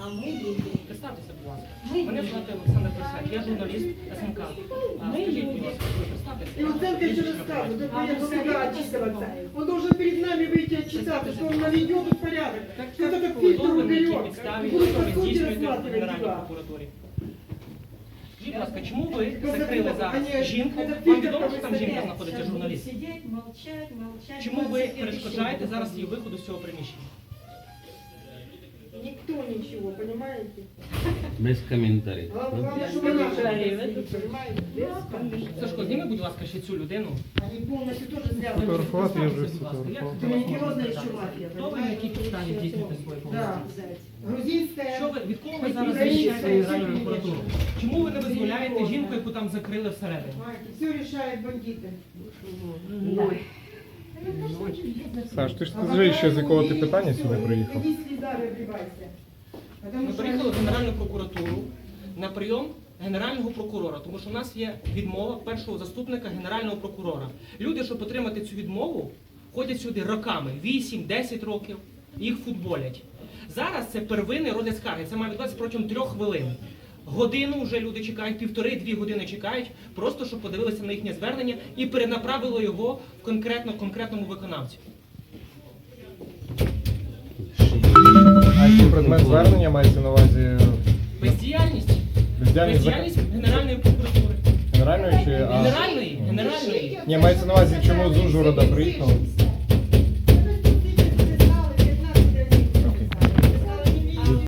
А ми люди. Представтеся, будь ласка. Ми Мене звати Олександр Персак, я журналіст СМК. А, Ми Скажіть, люди. будь ласка, ви представтеся. И Луценко еще рассказывает, он приехал сюда отчитываться. Он должен перед нами выйти отчитаться, что он наведет тут порядок. Так, Что это как хто фильтр ви на якій уберет. підставі Будут що по ви сути здійснюєте в рассматривать Генеральній дела. прокуратурі? Скажіть, будь ласка, чому ви Просто закрили ну, зараз вони- жінку? це Вам фільтр відомо, що там жінка стоять. знаходиться Сейчас будут журналіст? сидеть, молчать, молчать. Чому ви 20 лет перешкоджаєте еще зараз будут. її виходу з цього приміщення? Никто ничего, понимаете? Без коментарів. Главное, чтобы она понимаете? Сашко, зніми, будь ласка, ще цю людину. Они полностью тоже зря. Фотографувати я вже Будь ласка, як вас можна Религиозная еще звертатися? Хто ви на якій підставі здійснюєте свої Да. повноваження? Грузинская. Що ви, від кого ви зараз Українська захищаєте Генеральну прокуратуру? Чому ви не визволяєте жінку, яку там закрили всередині? Все решают бандиты. Саш, ти ж скажи ще з якого ти питання сюди приїхав? Иди слезами обливайся. Ми приїхали в Генеральну прокуратуру на прийом Генерального прокурора, тому що у нас є відмова першого заступника Генерального прокурора. Люди, щоб отримати цю відмову, ходять сюди роками, 8-10 років, їх футболять. Зараз це первинний розгляд скарги. Це має відбуватися протягом трьох хвилин. Годину вже люди чекають, півтори-дві години чекають, просто щоб подивилися на їхнє звернення і перенаправили його в конкретно конкретному виконавцю. Предмет звернення мається на увазі Бездіяльність. бездіяльність зак- Бездіяльність Генеральної прокуратури. генеральної чи а... Генеральної, генеральної. Ні, мається на увазі, чому з Ужгорода приїхав?